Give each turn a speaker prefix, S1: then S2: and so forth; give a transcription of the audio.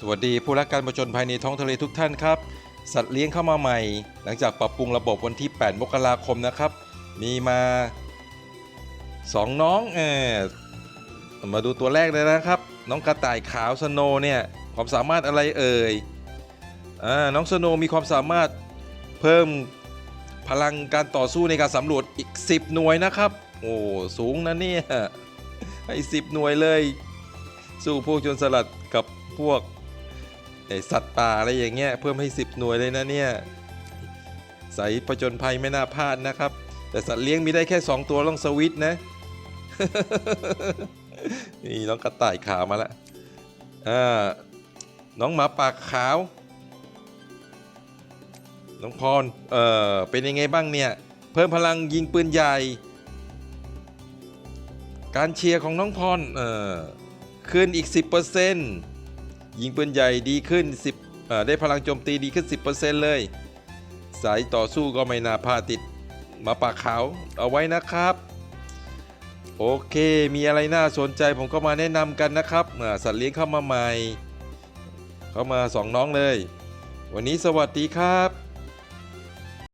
S1: สวัสดีผู้รักการผจญภัยในท้องทะเลทุกท่านครับ สัตว์เลี้ยงเข้ามาใหม่ หลังจากปรับปรุงระบบวันที่ 8 มกราคมนะครับ มีมาสองน้องเออมาดูตัวแรกเลยนะครับ น้องกระต่ายขาวสโนเนี่ยความสามารถอะไรเอ่ยอ่าน้องสโนมีความสามารถเพิ่มพลังการต่อสู้ในการสำรวจอีก 10 หน่วยนะครับ โอ้สูงนะเนี่ยให้10 หน่วยเลย สู้พวกจนสลัดกับพวก ไอสัตว์ป่าอะไรอย่างเงี้ยเพิ่มให้ 10 หน่วยเลยนะเนี่ยใส่ประจนภัยไม่น่าพลาดนะครับ แต่สัตว์เลี้ยงมีได้แค่ 2 ตัวต้องสวิตนะ นี่น้องกระต่ายขาวมาแล้วอ่าน้องหมาปากขาว น้องพร เออเป็นยังไงบ้างเนี่ย เพิ่มพลังยิงปืนใหญ่ การเชียร์ของน้องพร เออขึ้นอีก 10% ยิงปืนใหญ่ดีขึ้น 10 ได้พลังโจมตีดีขึ้น 10%เลย สายต่อสู้ก็ไม่น่าพลาดติดมาปากขาวเอาไว้นะครับ โอเคมีอะไรน่าสนใจผมก็มาแนะนำกันนะครับสัตว์เลี้ยงเข้ามาใหม่ เข้ามาสองน้องเลย วันนี้สวัสดีครับ